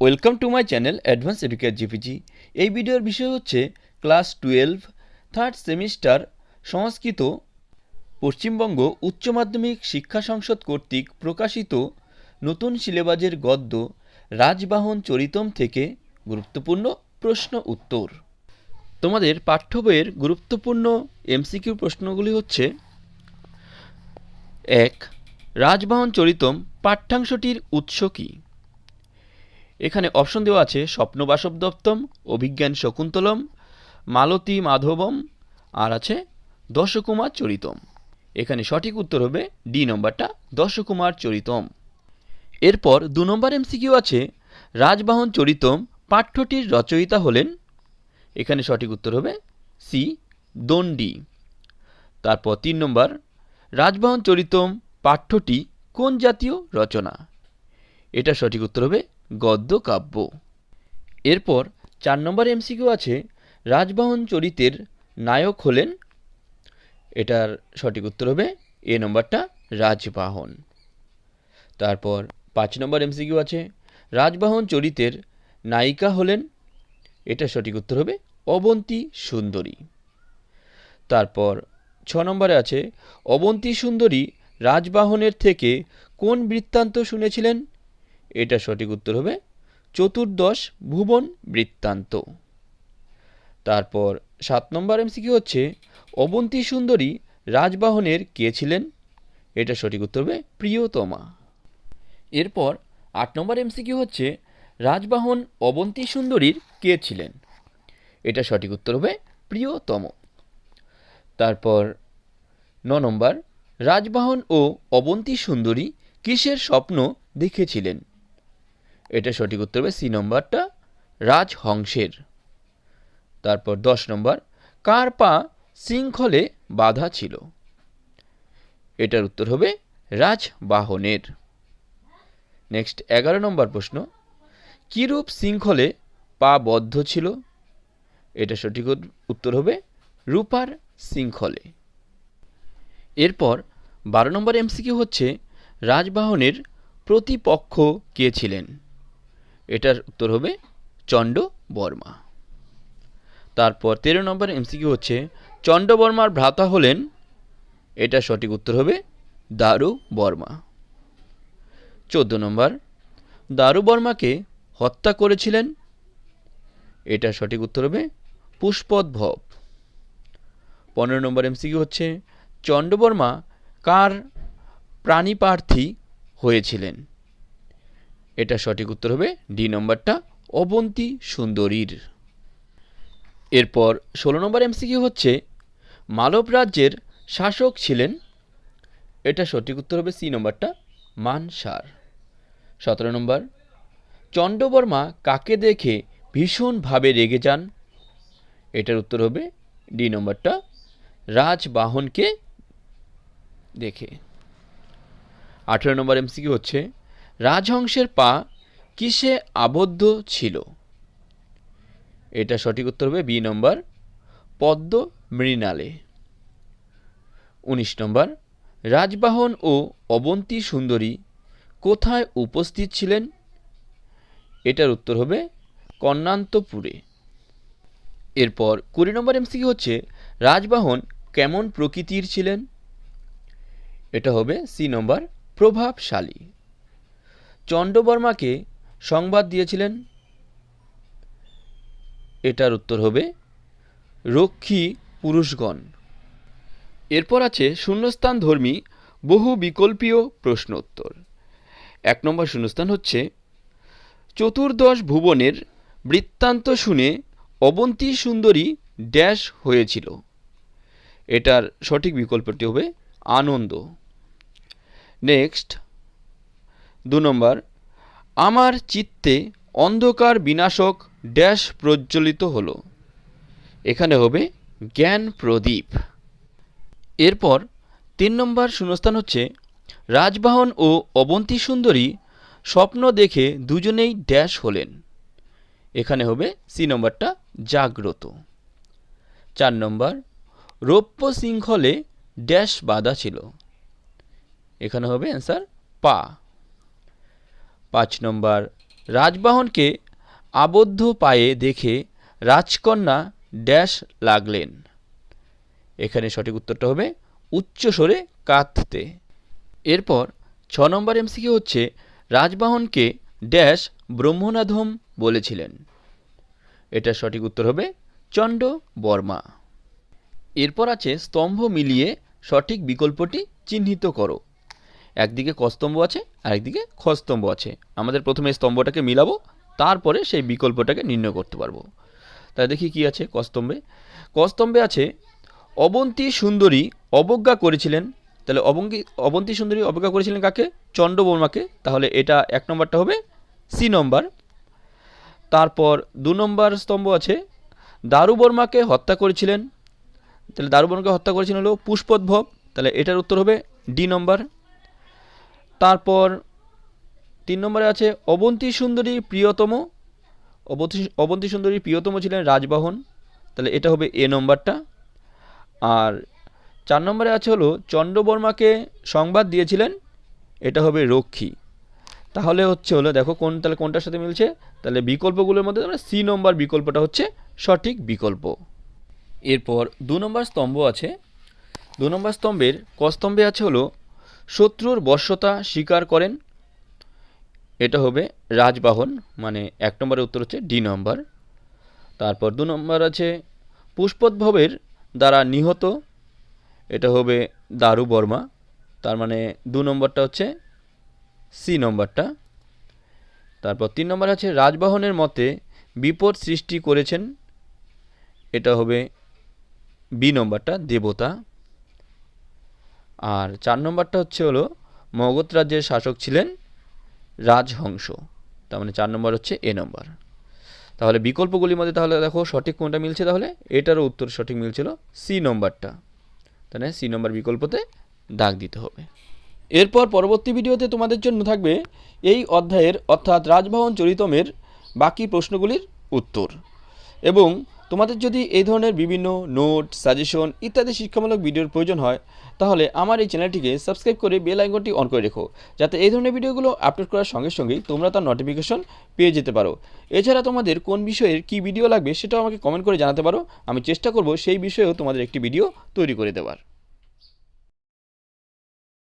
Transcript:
Welcome to my channel advance educate GPG. এই ভিডিওর বিষয় হচ্ছে class twelve, third semester, Sanskrit, Paschimbanga উচ্চ মাধ্যমিক শিক্ষা সংসদ কর্তৃক প্রকাশিত নতুন সিলেবাজের গদ্য, রাজবাহন চরিতম থেকে গুরুত্বপূর্ণ প্রশ্ন উত্তর। তোমাদের পাঠ্য বইয়ের গুরুত্বপূর্ণ এমসিকিউ প্রশ্নগুলি হচ্ছে, এক, রাজবাহন চরিতম পাঠ্যাংশটির উৎস কী? এখানে অপশন দেওয়া আছে স্বপ্নবাসব দপ্তম, অভিজ্ঞান শকুন্তলম, মালতী মাধবম, আর আছে দশকুমার চরিতম। এখানে সঠিক উত্তর হবে ডি নম্বরটা, দশকুমার চরিতম। এরপর দু নম্বর এমসিকিউ আছে, রাজবাহন চরিতম পাঠ্যটির রচয়িতা হলেন, এখানে সঠিক উত্তর হবে সি দণ্ডি। তারপর তিন নম্বর, রাজবাহন চরিতম পাঠ্যটি কোন জাতীয় রচনা? এটা সঠিক উত্তর হবে গদ্য কাব্য। এরপর চার নম্বর এমসিকিউ আছে রাজবাহন চরিতের নায়ক হলেন, এটার সঠিক উত্তর হবে এ নম্বরটা রাজবাহন তারপর পাঁচ নম্বর এমসিকিউ আছে রাজবাহন চরিতের নায়িকা হলেন এটা সঠিক উত্তর হবে অবন্তী সুন্দরী। তারপর ছ নম্বরে আছে অবন্তী সুন্দরী রাজবাহনের থেকে কোন বৃত্তান্ত শুনেছিলেন? এটা সঠিক উত্তর হবে চতুর্দশ ভুবন বৃত্তান্ত। তারপর সাত নম্বর এমসিকিউ হচ্ছে, অবন্তী সুন্দরী রাজবাহনের কে ছিলেন? এটা সঠিক উত্তর হবে প্রিয়তমা। এরপর আট নম্বর এমসিকিউ হচ্ছে, রাজবাহন অবন্তী সুন্দরীর কে ছিলেন? এটা সঠিক উত্তর হবে প্রিয়তম। তারপর ন নম্বর, রাজবাহন ও অবন্তী সুন্দরী কিসের স্বপ্ন দেখেছিলেন? এটা সঠিক উত্তর হবে সি নম্বরটা রাজহংসের। তারপর দশ নম্বর, কার পা শৃঙ্খলে বাধা ছিল? এটার উত্তর হবে রাজবাহনের। নেক্সট এগারো নম্বর প্রশ্ন, কীরূপ শৃঙ্খলে পা বদ্ধ ছিল? এটা সঠিক উত্তর হবে রূপার শৃঙ্খলে। এরপর বারো নম্বর এমসিকিউ হচ্ছে রাজবাহনের প্রতিপক্ষ কে ছিলেন? এটার উত্তর হবে চণ্ড বর্মা। তারপর তেরো নম্বর এমসিকিউ হচ্ছে চণ্ড বর্মার ভ্রাতা হলেন, এটা সঠিক উত্তর হবে দারু বর্মা। চোদ্দ নম্বর, দারু বর্মাকে হত্যা করেছিলেন, এটা সঠিক উত্তর হবে পুষ্পোদ্ভব পনেরো নম্বর এমসিকিউ হচ্ছে চণ্ডবর্মা কার প্রাণীপ্রার্থী হয়েছিলেন? এটা সঠিক উত্তর হবে ডি নম্বরটা অবন্তী সুন্দরীর। এরপর ষোলো নম্বর এমসিকিউ হচ্ছে, মালব রাজ্যের শাসক ছিলেন, এটা সঠিক উত্তর হবে সি নম্বরটা মানসার। সতেরো নম্বর চণ্ডবর্মা কাকে দেখে ভীষণভাবে রেগে যান? এটার উত্তর হবে ডি নম্বরটা রাজবাহনকে দেখে। আঠেরো নম্বর এমসিকিউ হচ্ছে রাজহংসের পা কিসে আবদ্ধ ছিল? এটা সঠিক উত্তর হবে বি নম্বর পদ্ম মৃণালে। উনিশ নম্বর রাজবাহন ও অবন্তী সুন্দরী কোথায় উপস্থিত ছিলেন? এটার উত্তর হবে কর্ণান্তপুরে। এরপর কুড়ি নম্বর এমসি হচ্ছে রাজবাহন কেমন প্রকৃতির ছিলেন? এটা হবে সি নম্বর প্রভাবশালী। চণ্ডবর্মাকে সংবাদ দিয়েছিলেন। এটার উত্তর হবে, রক্ষী পুরুষগণ। এরপর আছে শূন্যস্থান ধর্মী বহু বিকল্পীয় প্রশ্ন উত্তর এক নম্বর শূন্যস্থান হচ্ছে, চতুর্দশ ভুবনের বৃত্তান্ত শুনে অবন্তী সুন্দরী ড্যাশ হয়েছিল। এটার সঠিক বিকল্পটি হবে আনন্দ। নেক্সট দু নম্বর, আমার চিত্তে অন্ধকার বিনাশক ড্যাশ প্রজ্বলিত হলো। এখানে হবে জ্ঞান প্রদীপ। এরপর তিন নম্বর শূন্যস্থান হচ্ছে, রাজবাহন ও অবন্তী সুন্দরী স্বপ্ন দেখে দুজনেই ড্যাশ হলেন। এখানে হবে সি নম্বরটা, জাগ্রত। চার নম্বর, রৌপ্য শৃঙ্খলে ড্যাশ বাঁধা ছিল। এখানে হবে অ্যান্সার, পা। নম্বর। রাজবাহনকে আবদ্ধ পায়ে দেখে রাজকন্যা ড্যাশ লাগলেন। এখানে সঠিক উত্তরটা হবে উচ্চস্বরে কাঁদতে। এরপর ছ নম্বর এমসিকিউ হচ্ছে রাজবাহনকে ড্যাশ ব্রহ্মনাধম বলেছিলেন। এটার সঠিক উত্তর হবে চণ্ড বর্মা। এরপর আছে স্তম্ভ মিলিয়ে সঠিক বিকল্পটি চিহ্নিত করো। একদিকে কস্তম্ভ আছে, আরেকদিকে খস্তম্ভ আছে। আমাদের প্রথমে স্তম্ভটাকে মিলাবো, তারপরে সেই বিকল্পটাকে নির্ণয় করতে পারব। তাই দেখি কি আছে কস্তম্ভে। কস্তম্ভে আছে, অবন্তী সুন্দরী অবজ্ঞা করেছিলেন। তাহলে অবঙ্গী, অবন্তী সুন্দরী অবজ্ঞা করেছিলেন কাকে? চণ্ডবর্মাকে তাহলে এটা এক নম্বরটা হবে সি নম্বর। তারপর দু নম্বর স্তম্ভ আছে, দারুবর্মাকে হত্যা করেছিলেন। তাহলে দারুবর্মাকে হত্যা করেছিলেন হলো পুষ্পোদ্ভব। তাহলে এটার উত্তর হবে ডি নম্বর। তারপর তিন নম্বরে আছে, অবন্তী সুন্দরী প্রিয়তম। অবন্তী অবন্তী সুন্দরী প্রিয়তম ছিলেন রাজবাহন। তাহলে এটা হবে এ নম্বরটা। আর চার নম্বরে আছে হলো, চন্দ্রবর্মাকে সংবাদ দিয়েছিলেন, এটা হবে রক্ষী। তাহলে হচ্ছে হলো, দেখো কোন, তাহলে কোনটার সাথে মিলছে? তাহলে বিকল্পগুলোর মধ্যে আমরা সি নম্বর বিকল্পটা হচ্ছে সঠিক বিকল্প। এরপর দু নম্বর স্তম্ভ আছে। দু নম্বর স্তম্ভের ক স্তম্ভে আছে হলো শত্রুর বর্ষতা স্বীকার করেন। এটা হবে রাজবাহন মানে এক নম্বরের উত্তর হচ্ছে ডি নম্বর। তারপর দু নম্বর আছে পুষ্পোদ্ভবের দ্বারা নিহত, এটা হবে দারু বর্মা। তার মানে দু নম্বরটা হচ্ছে সি নম্বরটা। তারপর তিন নম্বর আছে রাজবাহনের মতে বিপদ সৃষ্টি করেছেন, এটা হবে বি নম্বরটা, দেবতা। আর চার নম্বরটা হচ্ছে হলো, মগধ রাজ্যের শাসক ছিলেন রাজহংস। তার মানে চার নম্বর হচ্ছে এ নম্বর। তাহলে বিকল্পগুলির মধ্যে তাহলে দেখো সঠিক কোনটা মিলছে তাহলে? এটারও উত্তর সঠিক মিলছিল সি নম্বরটা। তাহলে সি নম্বর বিকল্পতে দাগ দিতে হবে। এরপর পরবর্তী ভিডিওতে তোমাদের জন্য থাকবে এই অধ্যায়ের অর্থাৎ রাজভবন চরিতমের বাকি প্রশ্নগুলির উত্তর। এবং তোমাদের যদি এই ধরনের বিভিন্ন নোট সাজেশন ইত্যাদি শিক্ষামূলক ভিডিওর প্রয়োজন হয়, তাহলে আমার এই চ্যানেলটিকে সাবস্ক্রাইব করে বেল আইকনটি অন করে রেখো, যাতে এই ধরনের ভিডিওগুলো আপলোড করার সঙ্গে সঙ্গেই তোমরা তার নোটিফিকেশন পেয়ে যেতে পারো। এছাড়া তোমাদের কোন বিষয়ের কি ভিডিও লাগবে সেটাও আমাকে কমেন্ট করে জানাতে পারো, আমি চেষ্টা করব সেই বিষয়েও তোমাদের একটি ভিডিও তৈরি করে দেওয়ার।